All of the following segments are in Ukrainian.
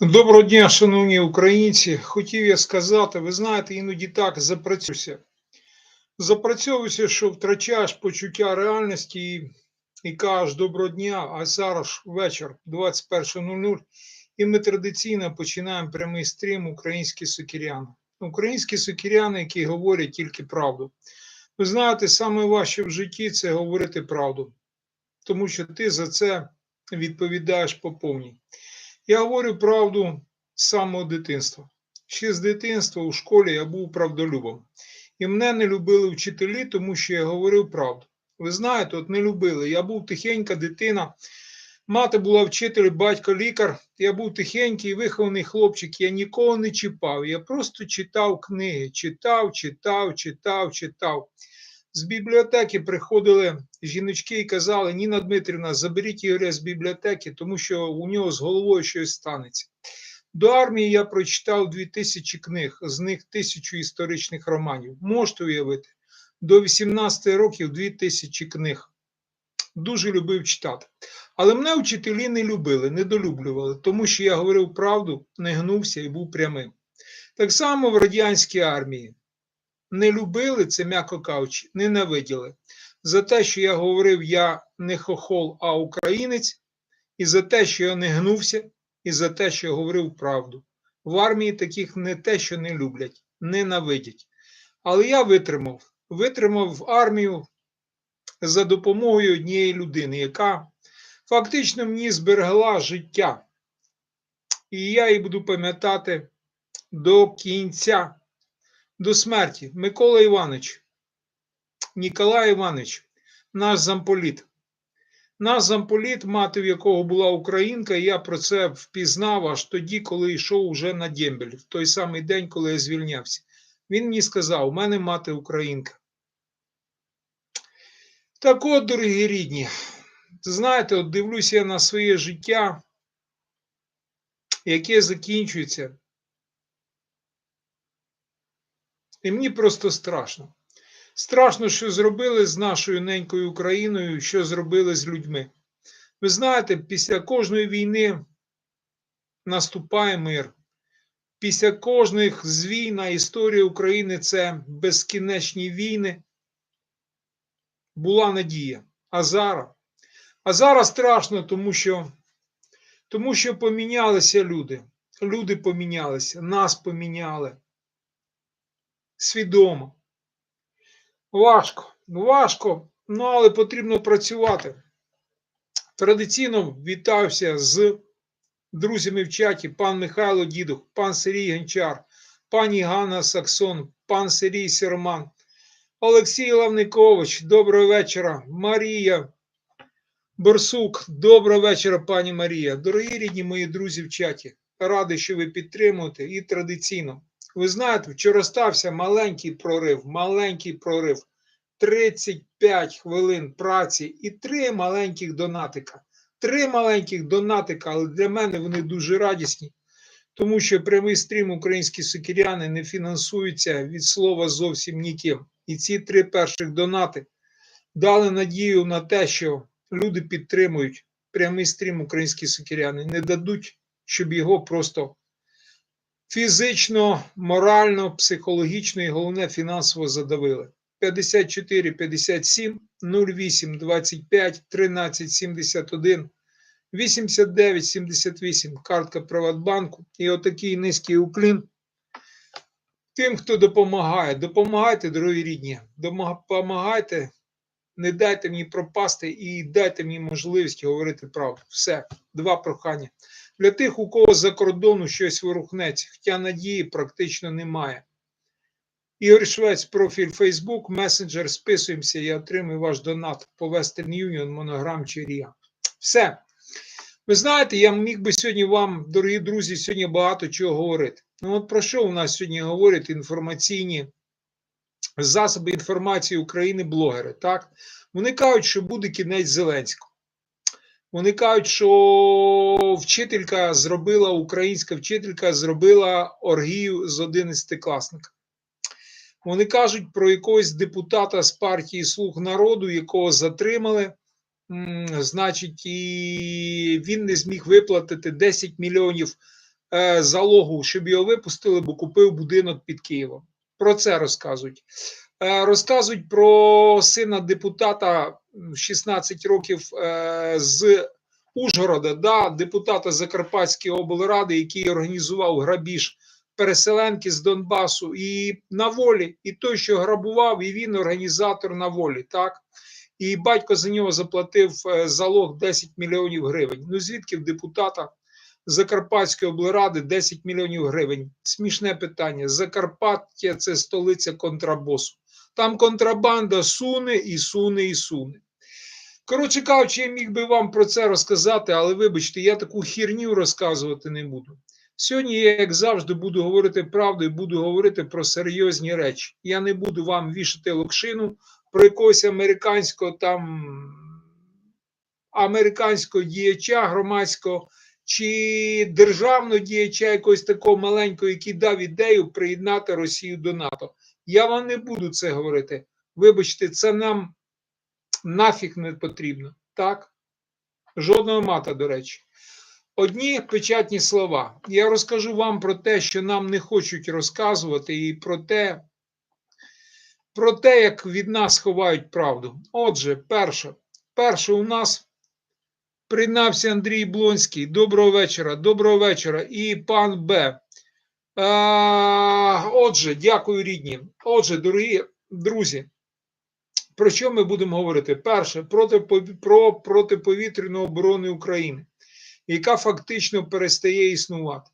Доброго дня, шановні українці. Хотів я сказати, ви знаєте, іноді так запрацююся. Запрацьовуюся, що втрачаєш почуття реальності і, і кажеш доброго дня, а зараз вечір 21.00, і ми традиційно починаємо прямий стрім українські сокіряни. Українські сокіряни, які говорять тільки правду. Ви знаєте, саме важче в житті це говорити правду, тому що ти за це відповідаєш по повній. Я говорю правду з самого дитинства. Ще з дитинства у школі я був правдолюбом. І мене не любили вчителі, тому що я говорив правду. Ви знаєте, от не любили. Я був тихенька дитина. Мати була вчитель, батько лікар. Я був тихенький, вихований хлопчик. Я нікого не чіпав. Я просто читав книги. Читав, читав, читав, читав. З бібліотеки приходили жіночки і казали: Ніна Дмитрівна, заберіть Ігоря з бібліотеки, тому що у нього з головою щось станеться. До армії я прочитав 2000 книг, з них тисячу історичних романів. Можете уявити, до 18 років 2000 книг. Дуже любив читати. Але мене вчителі не любили, недолюблювали, тому що я говорив правду, не гнувся і був прямим. Так само в радянській армії не любили, це м'яко кажучи, ненавиділи. За те, що я говорив, я не хохол, а українець, і за те, що я не гнувся, і за те, що я говорив правду. В армії таких не те, що не люблять, ненавидять. Але я витримав, витримав армію за допомогою однієї людини, яка фактично мені зберегла життя. І я її буду пам'ятати до кінця до смерті Микола Іванович, Ніколай Іванович, наш замполіт. Наш замполіт, мати в якого була українка, я про це впізнав аж тоді, коли йшов уже на Дємбель, в той самий день, коли я звільнявся. Він мені сказав: у мене мати українка. Так от, дорогі рідні, знаєте, от дивлюся я на своє життя, яке закінчується. І мені просто страшно. Страшно, що зробили з нашою ненькою Україною, що зробили з людьми. Ви знаєте, після кожної війни наступає мир. Після кожних з війн на історії України це безкінечні війни. Була надія. А зараз? А зараз страшно, тому що, тому що помінялися люди. Люди помінялися, нас поміняли свідомо. Важко, важко, ну але потрібно працювати. Традиційно вітався з друзями в чаті пан Михайло Дідух, пан Сергій Гончар, пані Ганна Саксон, пан Сергій Серман, Олексій Лавникович, доброго вечора, Марія Борсук, доброго вечора, пані Марія. Дорогі рідні мої друзі в чаті. Радий, що ви підтримуєте і традиційно. Ви знаєте, вчора стався маленький прорив, маленький прорив. 35 хвилин праці і три маленьких донатика. Три маленьких донатика, але для мене вони дуже радісні, тому що прямий стрім українські сокіряни не фінансуються від слова зовсім ніким. І ці три перших донати дали надію на те, що люди підтримують прямий стрім українські сокіряни, не дадуть, щоб його просто фізично, морально, психологічно і головне фінансово задавили. 54 57 08 25 13 71 89 78 картка Приватбанку і отакий низький уклін. Тим, хто допомагає, допомагайте, дорогі рідні, допомагайте, не дайте мені пропасти і дайте мені можливість говорити правду. Все, два прохання. Для тих, у кого за кордону щось ворухнеться, хоча надії практично немає. Ігор Швець, профіль Facebook, месенджер, списуємося і отримую ваш донат по Western Union, Монограм чи Ріа. Все. Ви знаєте, я міг би сьогодні вам, дорогі друзі, сьогодні багато чого говорити. Ну от про що у нас сьогодні говорять інформаційні засоби інформації України, блогери? Так? Вони кажуть, що буде кінець Зеленського. Вони кажуть, що вчителька зробила, українська вчителька зробила оргію з 11 класника. Вони кажуть про якогось депутата з партії Слуг народу, якого затримали. Значить, і він не зміг виплатити 10 мільйонів е, залогу, щоб його випустили, бо купив будинок під Києвом. Про це розказують. Е, розказують про сина депутата 16 років е, з Ужгорода, да, депутата Закарпатської облради, який організував грабіж переселенки з Донбасу, і на волі, і той, що грабував, і він організатор на волі. так. І батько за нього заплатив е, залог 10 мільйонів гривень. Ну звідки в депутата Закарпатської облради 10 мільйонів гривень? Смішне питання. Закарпаття це столиця контрабосу. Там контрабанда суне і суне і суне. Коротше кажучи, я міг би вам про це розказати, але вибачте, я таку хірню розказувати не буду. Сьогодні я, як завжди, буду говорити правду і буду говорити про серйозні речі. Я не буду вам вішати локшину про якогось американського там американського діяча громадського чи державного діяча якогось такого маленького, який дав ідею приєднати Росію до НАТО. Я вам не буду це говорити. Вибачте, це нам нафіг не потрібно. Так? Жодного мата, до речі. Одні печатні слова. Я розкажу вам про те, що нам не хочуть розказувати, і про те, про те, як від нас ховають правду. Отже, перше, перше у нас приєднався Андрій Блонський. Доброго вечора, доброго вечора. І пан Б. А, отже, дякую, рідні. Отже, дорогі друзі, про що ми будемо говорити? Перше, про протиповітряну оборону України, яка фактично перестає існувати.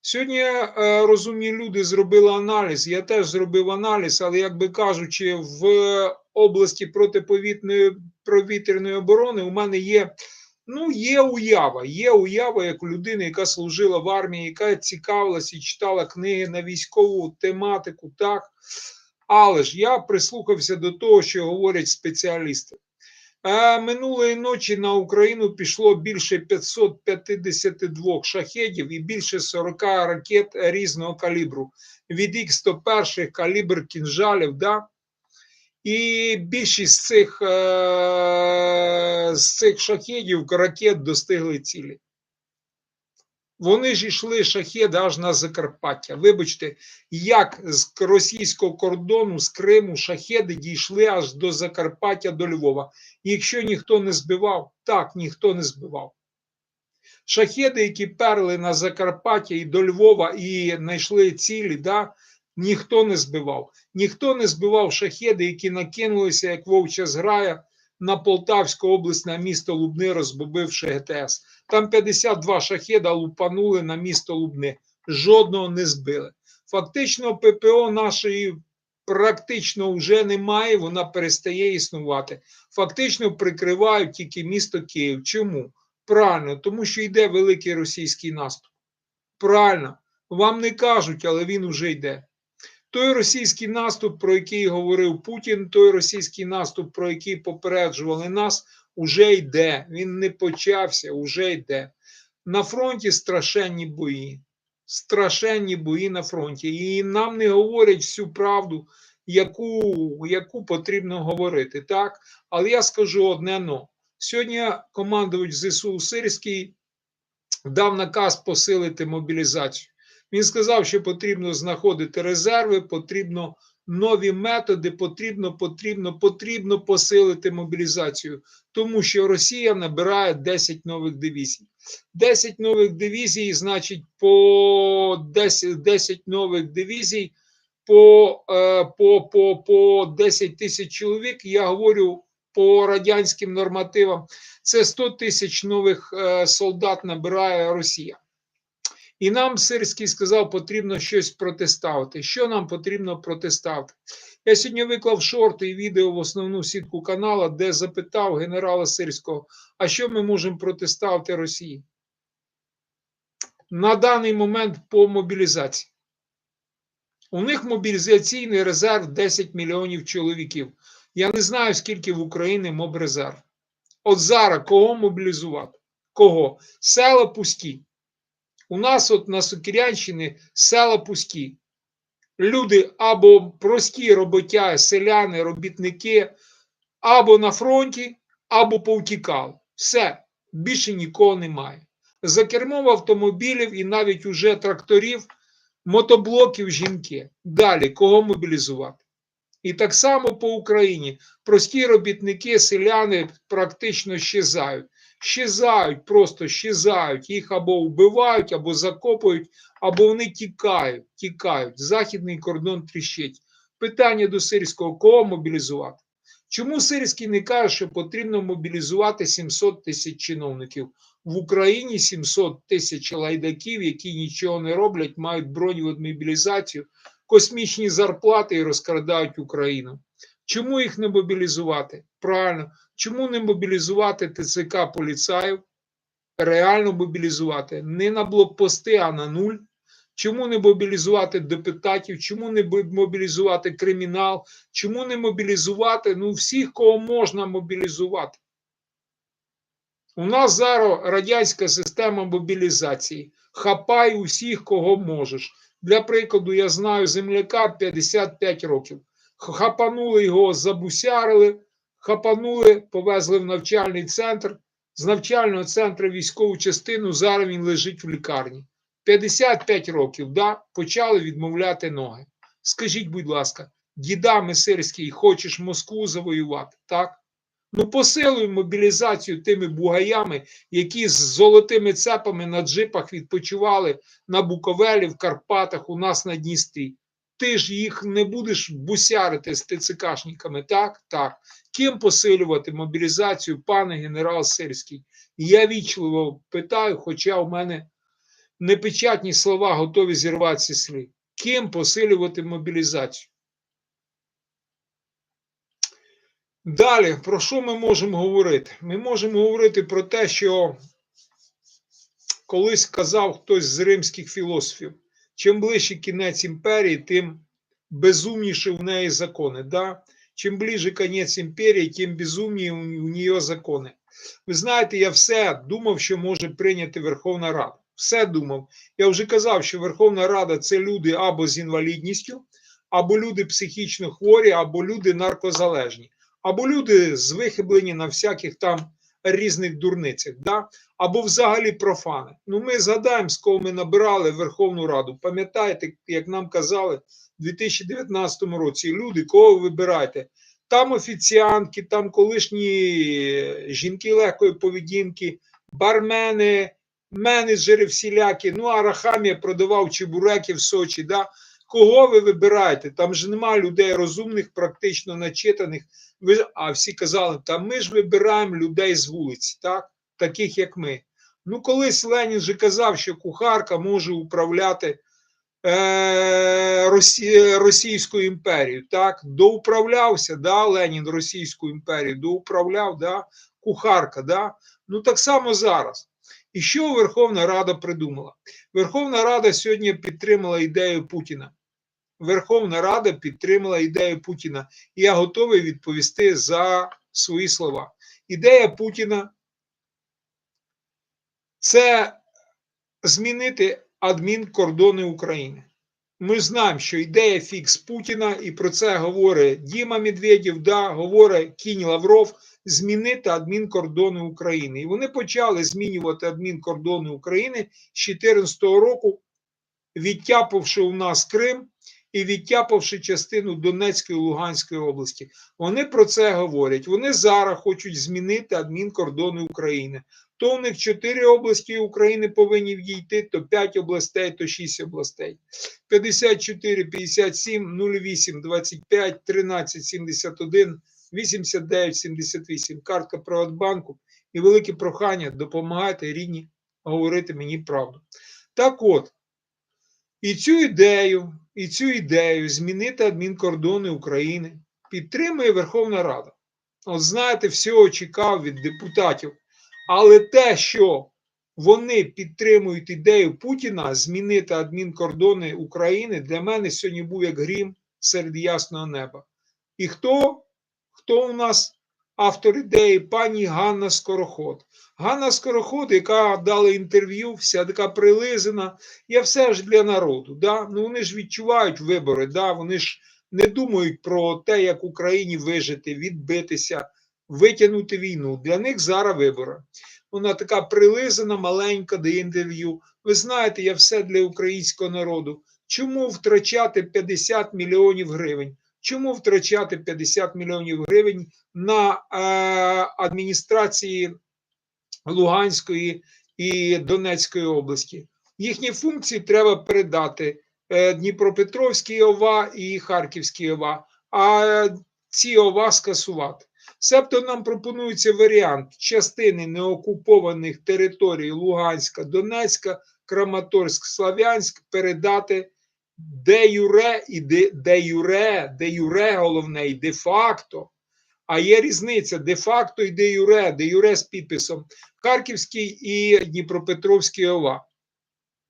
Сьогодні е, розумні люди зробили аналіз. Я теж зробив аналіз, але, як би кажучи, в області протиповітряної повітряної оборони у мене є. Ну, є уява. Є уява як у людини, яка служила в армії, яка цікавилася і читала книги на військову тематику, так. Але ж я прислухався до того, що говорять спеціалісти. Е, Минулої ночі на Україну пішло більше 552 шахедів і більше 40 ракет різного калібру. Від Х-101 калібр кінжалів, да? І більшість з цих, е, з цих шахедів ракет достигли цілі. Вони ж йшли шахеди аж на Закарпаття. Вибачте, як з російського кордону з Криму шахеди дійшли аж до Закарпаття до Львова. І якщо ніхто не збивав, так ніхто не збивав. Шахеди, які перли на Закарпаття і до Львова і знайшли цілі, да, ніхто не збивав. Ніхто не збивав шахеди, які накинулися, як вовча зграя, на Полтавську область, на місто Лубни, розбомбивши ГТС. Там 52 шахеда лупанули на місто Лубни. Жодного не збили. Фактично, ППО нашої практично вже немає, вона перестає існувати. Фактично прикривають тільки місто Київ. Чому? Правильно, тому що йде великий російський наступ. Правильно, вам не кажуть, але він уже йде. Той російський наступ, про який говорив Путін, той російський наступ, про який попереджували нас, уже йде. Він не почався, уже йде. На фронті страшенні бої. Страшенні бої на фронті. І нам не говорять всю правду, яку, яку потрібно говорити. так? Але я скажу одне но. Сьогодні командувач ЗСУ Сирський дав наказ посилити мобілізацію. Він сказав, що потрібно знаходити резерви, потрібно нові методи, потрібно, потрібно, потрібно посилити мобілізацію, тому що Росія набирає 10 нових дивізій. 10 нових дивізій, значить, по 10, 10 нових дивізій по, е, по, по, по 10 тисяч чоловік. Я говорю по радянським нормативам. Це 100 тисяч нових е, солдат набирає Росія. І нам Сирський сказав, потрібно щось протиставити. Що нам потрібно протиставити? Я сьогодні виклав шорти і відео в основну сітку канала, де запитав генерала Сирського, а що ми можемо протиставити Росії? На даний момент по мобілізації. У них мобілізаційний резерв 10 мільйонів чоловіків. Я не знаю, скільки в Україні мобрезерв. От зараз кого мобілізувати? Кого? Села пусті. У нас от на Сокирянщині села пусті. Люди або прості роботяги, селяни, робітники, або на фронті, або повтікали. Все, більше нікого немає. За кермом автомобілів і навіть уже тракторів, мотоблоків жінки. Далі кого мобілізувати? І так само по Україні прості робітники, селяни практично щезають. Щезають, просто щезають. Їх або вбивають, або закопують, або вони тікають. тікають. Західний кордон тріщить. Питання до сирського кого мобілізувати? Чому Сирський не каже, що потрібно мобілізувати 700 тисяч чиновників? В Україні 700 тисяч лайдаків, які нічого не роблять, мають броню від мобілізацію, космічні зарплати і розкрадають Україну. Чому їх не мобілізувати? Правильно, чому не мобілізувати ТЦК поліцаїв? Реально мобілізувати не на блокпости, а на нуль. Чому не мобілізувати депутатів? Чому не мобілізувати кримінал? Чому не мобілізувати ну, всіх, кого можна мобілізувати? У нас зараз радянська система мобілізації. Хапай усіх, кого можеш. Для прикладу, я знаю земляка 55 років. Хапанули його, забусярили, хапанули, повезли в навчальний центр. З навчального центру військову частину. Зараз він лежить в лікарні. 55 років, да, почали відмовляти ноги. Скажіть, будь ласка, діда Месирський, хочеш Москву завоювати? Так? Ну, посилуй мобілізацію тими бугаями, які з золотими цепами на джипах відпочивали на Буковелі, в Карпатах, у нас на Дністрі. Ти ж їх не будеш бусярити з ТЦКшниками, так? Так. Ким посилювати мобілізацію, пане генерал Сирський? Я вічливо питаю, хоча у мене непечатні слова готові зірватися слід. Ким посилювати мобілізацію? Далі, про що ми можемо говорити? Ми можемо говорити про те, що колись казав хтось з римських філософів: чим ближче кінець імперії, тим безумніші в неї закони. Да? Чим ближе кінець імперії, тим безумніше у нее закони. Ви знаєте, я все думав, що може прийняти Верховна Рада. Все думав. Я вже казав, що Верховна Рада це люди або з інвалідністю, або люди психічно хворі, або люди наркозалежні, або люди з вихиблені на всяких там різних дурницях, да? або взагалі профани. Ну, ми згадаємо, з кого ми набирали Верховну Раду. Пам'ятаєте, як нам казали в 2019 році, люди, кого ви вибираєте? Там офіціантки, там колишні жінки легкої поведінки, бармени менеджери всілякі, ну а Рахамія продавав чебуреки в Сочі. Да? Кого ви вибираєте? Там же немає людей розумних, практично начитаних. Ви, А всі казали, та ми ж вибираємо людей з вулиці, так? таких як ми. Ну, колись Ленін же казав, що кухарка може управляти е, Росі, Російською імперією. Так, доуправлявся, да, Ленін Російську імперію, доуправляв, да, кухарка. Да? Ну так само зараз. І що Верховна Рада придумала? Верховна Рада сьогодні підтримала ідею Путіна. Верховна Рада підтримала ідею Путіна. І я готовий відповісти за свої слова. Ідея Путіна це змінити адмінкордони України. Ми знаємо, що ідея фікс Путіна, і про це говорить Діма Медведєв, да, говорить Кінь Лавров, змінити адмінкордони України. І вони почали змінювати адмінкордони України з 2014 року, відтяпавши у нас Крим і відтяпавши частину Донецької і Луганської області. Вони про це говорять. Вони зараз хочуть змінити адмінкордони України. То у них 4 області України повинні вдійти, то 5 областей, то 6 областей. 54, 57, 08, 25, 13, 71, 89, 78. Картка Приватбанку і велике прохання допомагайте рідні говорити мені правду. Так от, і цю ідею, і цю ідею змінити адмінкордони України підтримує Верховна Рада. От знаєте, всього чекав від депутатів. Але те, що вони підтримують ідею Путіна змінити адмінкордони України, для мене сьогодні був як грім серед ясного неба. І хто? Хто у нас автор ідеї? Пані Ганна Скороход. Ганна Скороход, яка дала інтерв'ю, вся така прилизана, я все ж для народу. Да? Ну Вони ж відчувають вибори, да? вони ж не думають про те, як Україні вижити, відбитися витягнути війну. Для них зараз вибори. Вона така прилизана, маленька, дає інтерв'ю. Ви знаєте, я все для українського народу. Чому втрачати 50 мільйонів гривень? Чому втрачати 50 мільйонів гривень на е, адміністрації Луганської і Донецької області? Їхні функції треба передати е, Дніпропетровській ОВА і Харківській ОВА, а ці ОВА скасувати. Себто нам пропонується варіант частини неокупованих територій Луганська, Донецька, Краматорськ, Слав'янськ передати де юре і де, де юре, де юре головне і де факто. А є різниця де факто і де юре, де юре з підписом Харківський і Дніпропетровський ОВА.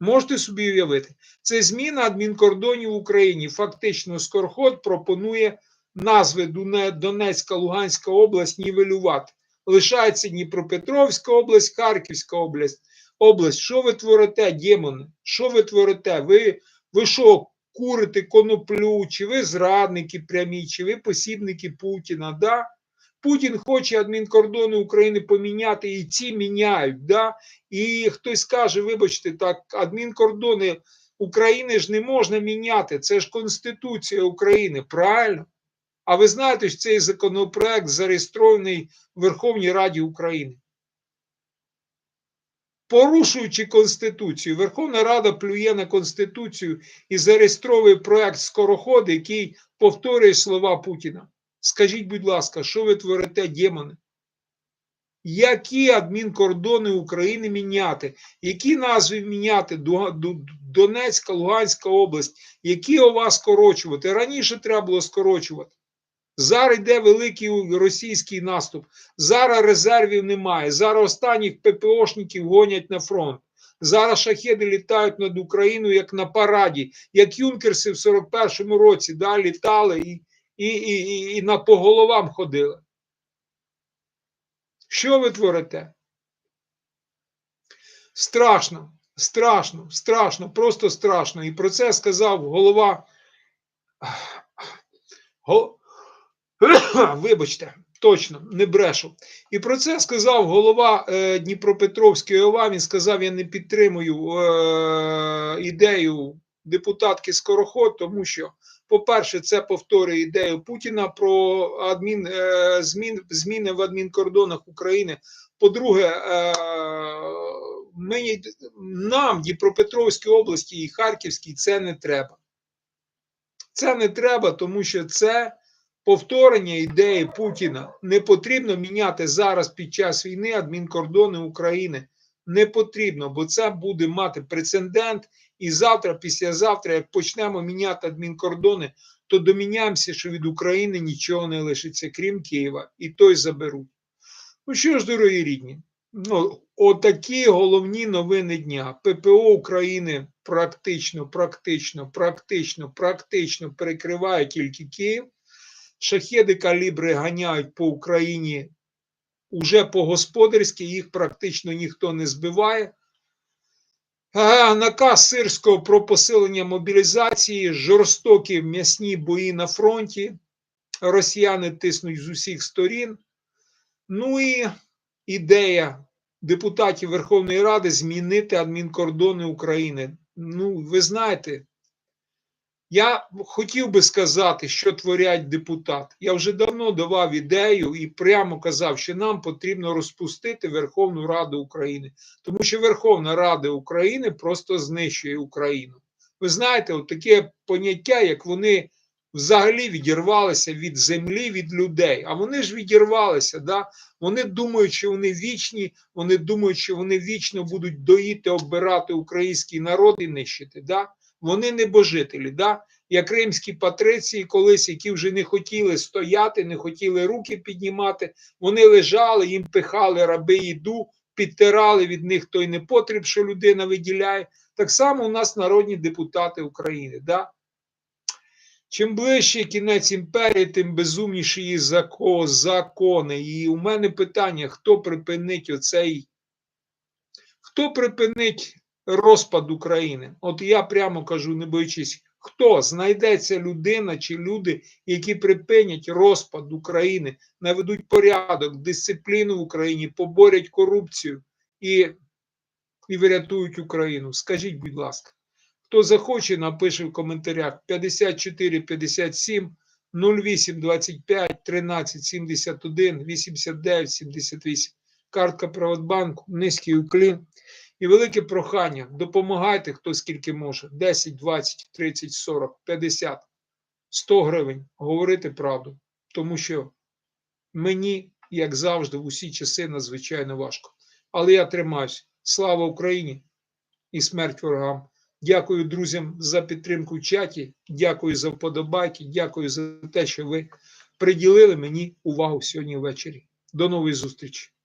Можете собі уявити, це зміна адмінкордонів в Україні. Фактично, Скорход пропонує назви Донецька, Луганська область нівелювати. Лишається Дніпропетровська область, Харківська область. область. Що ви творите, демони? Що ви творите? Ви, ви що, курите коноплю, чи ви зрадники прямі, чи ви посібники Путіна? Да? Путін хоче адмінкордони України поміняти, і ці міняють. Да? І хтось каже, вибачте, так, адмінкордони України ж не можна міняти. Це ж Конституція України, правильно? А ви знаєте, що цей законопроект зареєстрований в Верховній Раді України. Порушуючи Конституцію, Верховна Рада плює на Конституцію і зареєстровує проект скороходи, який повторює слова Путіна. Скажіть, будь ласка, що ви творите, демони? Які адмінкордони України міняти? Які назви міняти? Донецька, Луганська область, які ОВА скорочувати? Раніше треба було скорочувати. Зараз йде великий російський наступ. Зараз резервів немає. Зараз останніх ППОшників гонять на фронт. Зараз шахеди літають над Україною як на параді, як юнкерси в 41-му році да, літали і, і, і, і, на по головам ходили. Що ви творите? Страшно, страшно, страшно, просто страшно. І про це сказав голова. Вибачте, точно, не брешу. І про це сказав голова е, Дніпропетровської ОВА. Він сказав: я не підтримую е, ідею депутатки Скороход, тому що, по-перше, це повторює ідею Путіна про адмін, е, змін, зміни в адмінкордонах України. По-друге, е, мені, нам, Дніпропетровській області і Харківській, це не треба. Це не треба, тому що це повторення ідеї Путіна. Не потрібно міняти зараз під час війни адмінкордони України. Не потрібно, бо це буде мати прецедент. І завтра, післязавтра, як почнемо міняти адмінкордони, то доміняємося, що від України нічого не лишиться, крім Києва, і той заберуть. Ну що ж, дорогі рідні, ну, отакі головні новини дня. ППО України практично, практично, практично, практично перекриває тільки Київ. Шахеди калібри ганяють по Україні уже по-господарськи, їх практично ніхто не збиває. Наказ Сирського про посилення мобілізації, жорстокі м'ясні бої на фронті. Росіяни тиснуть з усіх сторін. Ну і ідея депутатів Верховної Ради змінити адмінкордони України. Ну, ви знаєте, я хотів би сказати, що творять депутати. Я вже давно давав ідею і прямо казав, що нам потрібно розпустити Верховну Раду України, тому що Верховна Рада України просто знищує Україну. Ви знаєте, от таке поняття, як вони взагалі відірвалися від землі, від людей. А вони ж відірвалися. Да? Вони думають, що вони вічні, вони думають, що вони вічно будуть доїти, оббирати український народ і нищити. Да? Вони небожителі, да? як римські патриції колись, які вже не хотіли стояти, не хотіли руки піднімати, вони лежали, їм пихали раби їду, підтирали від них той непотріб, що людина виділяє. Так само у нас народні депутати України. Да? Чим ближче кінець імперії, тим безумніші її закони. І у мене питання: хто припинить оцей, хто припинить розпад України? От я прямо кажу, не боючись, Хто знайдеться людина чи люди, які припинять розпад України, наведуть порядок, дисципліну в Україні, поборять корупцію і, і врятують Україну? Скажіть, будь ласка, хто захоче, напише в коментарях 54 57 08 25 13 71 89 78. Картка Приватбанку, низький уклін. І велике прохання: допомагайте хто скільки може: 10, 20, 30, 40, 50, 100 гривень. Говорити правду. Тому що мені, як завжди, в усі часи надзвичайно важко. Але я тримаюсь. Слава Україні і смерть ворогам. Дякую друзям за підтримку в чаті. Дякую за вподобайки. Дякую за те, що ви приділили мені увагу сьогодні ввечері. До нової зустрічі!